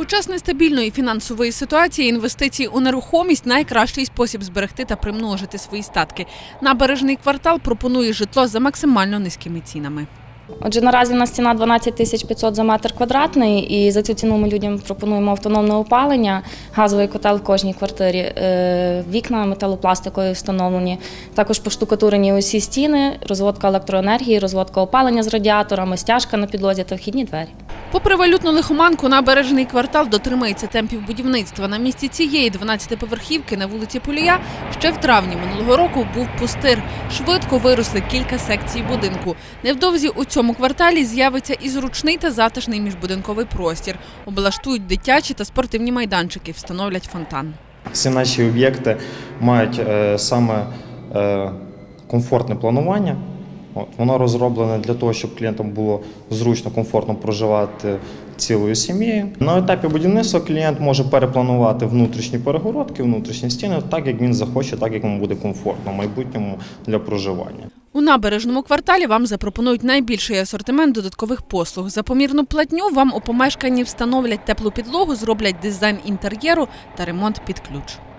У час нестабільної фінансової ситуації інвестиції у нерухомість найкращий спосіб зберегти та примножити свої статки. Набережний квартал пропонує житло за максимально низькими цінами. Отже, наразі у нас ціна 12 тисяч 500 за метр квадратний, і за цю ціну ми людям пропонуємо автономне опалення, газовий котел в кожній квартирі, е, вікна металопластикові встановлені, також поштукатурені усі стіни, розводка електроенергії, розводка опалення з радіаторами, стяжка на підлозі та вхідні двері. Попри валютну лихоманку, набережний квартал дотримається темпів будівництва. На місці цієї 12-поверхівки на вулиці Полія ще в травні минулого року був пустир. Швидко виросли кілька секцій будинку. Невдовзі у цьому кварталі з'явиться і зручний та затишний міжбудинковий простір. Облаштують дитячі та спортивні майданчики, встановлять фонтан. Всі наші об'єкти мають е, саме е, комфортне планування. Воно розроблене для того, щоб клієнтам було зручно, комфортно проживати цілою сім'єю. На етапі будівництва клієнт може перепланувати внутрішні перегородки, внутрішні стіни, так як він захоче, так як йому буде комфортно в майбутньому для проживання. У набережному кварталі вам запропонують найбільший асортимент додаткових послуг. За помірну платню вам у помешканні встановлять теплу підлогу, зроблять дизайн інтер'єру та ремонт під ключ.